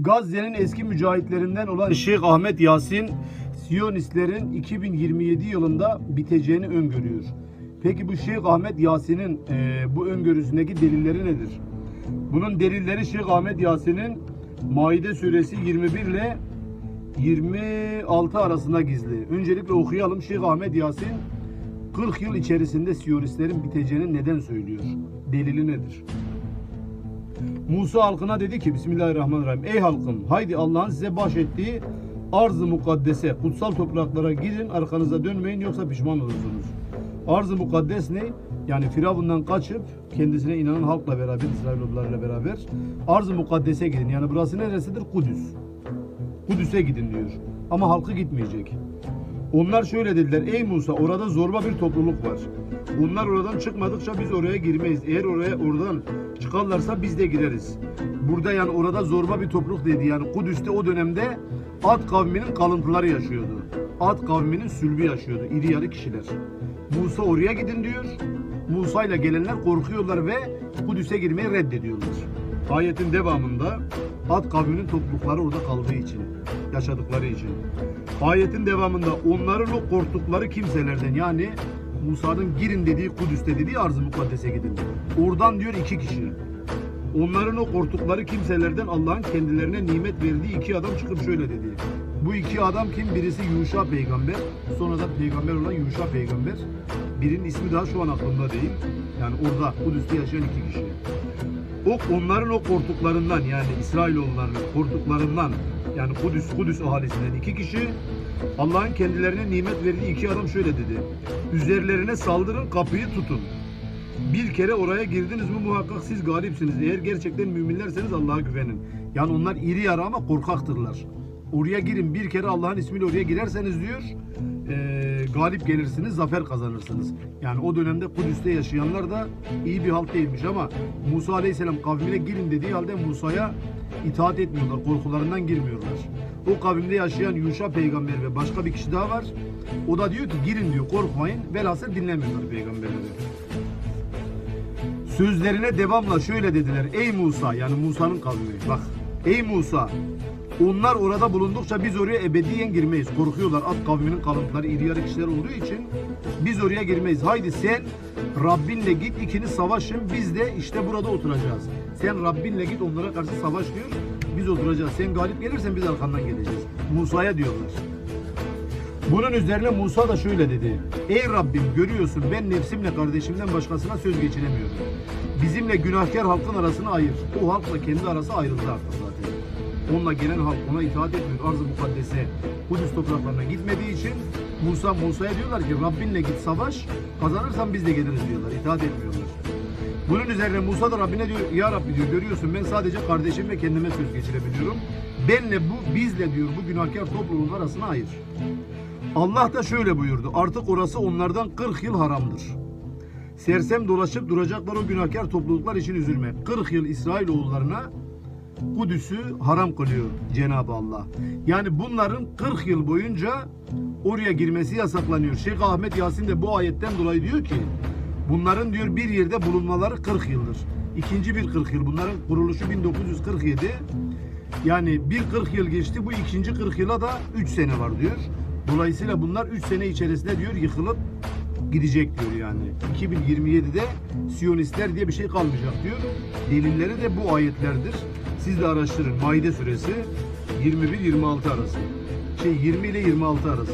Gazze'nin eski mücahitlerinden olan Şeyh Ahmet Yasin, Siyonistlerin 2027 yılında biteceğini öngörüyor. Peki bu Şeyh Ahmet Yasin'in e, bu öngörüsündeki delilleri nedir? Bunun delilleri Şeyh Ahmet Yasin'in Maide suresi 21 ile 26 arasında gizli. Öncelikle okuyalım. Şeyh Ahmet Yasin 40 yıl içerisinde Siyonistlerin biteceğini neden söylüyor? Delili nedir? Musa halkına dedi ki Bismillahirrahmanirrahim. Ey halkım haydi Allah'ın size bahşettiği arz-ı mukaddese kutsal topraklara gidin arkanıza dönmeyin yoksa pişman olursunuz. Arz-ı mukaddes ne? Yani Firavundan kaçıp kendisine inanan halkla beraber İsrailoğullarıyla beraber arz-ı mukaddese gidin. Yani burası neresidir? Kudüs. Kudüs'e gidin diyor. Ama halkı gitmeyecek. Onlar şöyle dediler. Ey Musa orada zorba bir topluluk var. Onlar oradan çıkmadıkça biz oraya girmeyiz. Eğer oraya oradan çıkarlarsa biz de gireriz. Burada yani orada zorba bir topluluk dedi. Yani Kudüs'te o dönemde Ad kavminin kalıntıları yaşıyordu. Ad kavminin sülbü yaşıyordu. İri yarı kişiler. Musa oraya gidin diyor. Musa ile gelenler korkuyorlar ve Kudüs'e girmeyi reddediyorlar. Ayetin devamında Ad kavminin toplulukları orada kaldığı için, yaşadıkları için. Ayetin devamında onların o korktukları kimselerden yani Musa'nın girin dediği Kudüs'te dediği arz-ı mukaddese gidin. Oradan diyor iki kişi. Onların o korktukları kimselerden Allah'ın kendilerine nimet verdiği iki adam çıkıp şöyle dedi. Bu iki adam kim? Birisi Yuşa peygamber, sonradan peygamber olan Yuşa peygamber. Birinin ismi daha şu an aklımda değil. Yani orada Kudüs'te yaşayan iki kişi. O onların o korktuklarından yani İsrailoğullarının korktuklarından yani Kudüs Kudüs ahalisinden iki kişi Allah'ın kendilerine nimet verdiği iki adam şöyle dedi. Üzerlerine saldırın kapıyı tutun. Bir kere oraya girdiniz mi muhakkak siz galipsiniz. Eğer gerçekten müminlerseniz Allah'a güvenin. Yani onlar iri yarı ama korkaktırlar. Oraya girin bir kere Allah'ın ismiyle oraya girerseniz diyor eee, galip gelirsiniz, zafer kazanırsınız. Yani o dönemde Kudüs'te yaşayanlar da iyi bir halt değilmiş ama Musa Aleyhisselam kavmine girin dediği halde Musa'ya itaat etmiyorlar, korkularından girmiyorlar. O kavimde yaşayan Yuşa peygamber ve başka bir kişi daha var. O da diyor ki girin diyor korkmayın. Velhasıl dinlemiyorlar peygamberleri. Sözlerine devamla şöyle dediler. Ey Musa yani Musa'nın kavmi. Bak ey Musa onlar orada bulundukça biz oraya ebediyen girmeyiz. Korkuyorlar at kavminin kalıntıları iri yarı kişiler olduğu için biz oraya girmeyiz. Haydi sen Rabbinle git ikiniz savaşın biz de işte burada oturacağız. Sen Rabbinle git onlara karşı savaş diyor. Biz oturacağız. Sen galip gelirsen biz arkandan geleceğiz. Musa'ya diyorlar. Bunun üzerine Musa da şöyle dedi. Ey Rabbim görüyorsun ben nefsimle kardeşimden başkasına söz geçiremiyorum. Bizimle günahkar halkın arasını ayır. O halkla kendi arası ayrıldı artık zaten. Onunla gelen halk ona itaat etmiyor. Arz-ı mukaddese Kudüs topraklarına gitmediği için Musa Musa'ya diyorlar ki Rabbinle git savaş kazanırsan biz de geliriz diyorlar. İtaat etmiyorlar. Bunun üzerine Musa da Rabbine diyor ya Rabbi diyor görüyorsun ben sadece kardeşim ve kendime söz geçirebiliyorum. Benle bu bizle diyor bu günahkar topluluğun arasına ayır. Allah da şöyle buyurdu. Artık orası onlardan 40 yıl haramdır. Sersem dolaşıp duracaklar o günahkar topluluklar için üzülme. 40 yıl İsrailoğullarına Kudüs'ü haram kılıyor Cenab-ı Allah. Yani bunların 40 yıl boyunca oraya girmesi yasaklanıyor. Şeyh Ahmet Yasin de bu ayetten dolayı diyor ki bunların diyor bir yerde bulunmaları 40 yıldır. İkinci bir 40 yıl. Bunların kuruluşu 1947. Yani bir 40 yıl geçti. Bu ikinci 40 yıla da 3 sene var diyor. Dolayısıyla bunlar 3 sene içerisinde diyor yıkılıp gidecek diyor yani. 2027'de Siyonistler diye bir şey kalmayacak diyor. Delilleri de bu ayetlerdir. Siz de araştırın. Maide suresi 21-26 arası. Şey 20 ile 26 arası.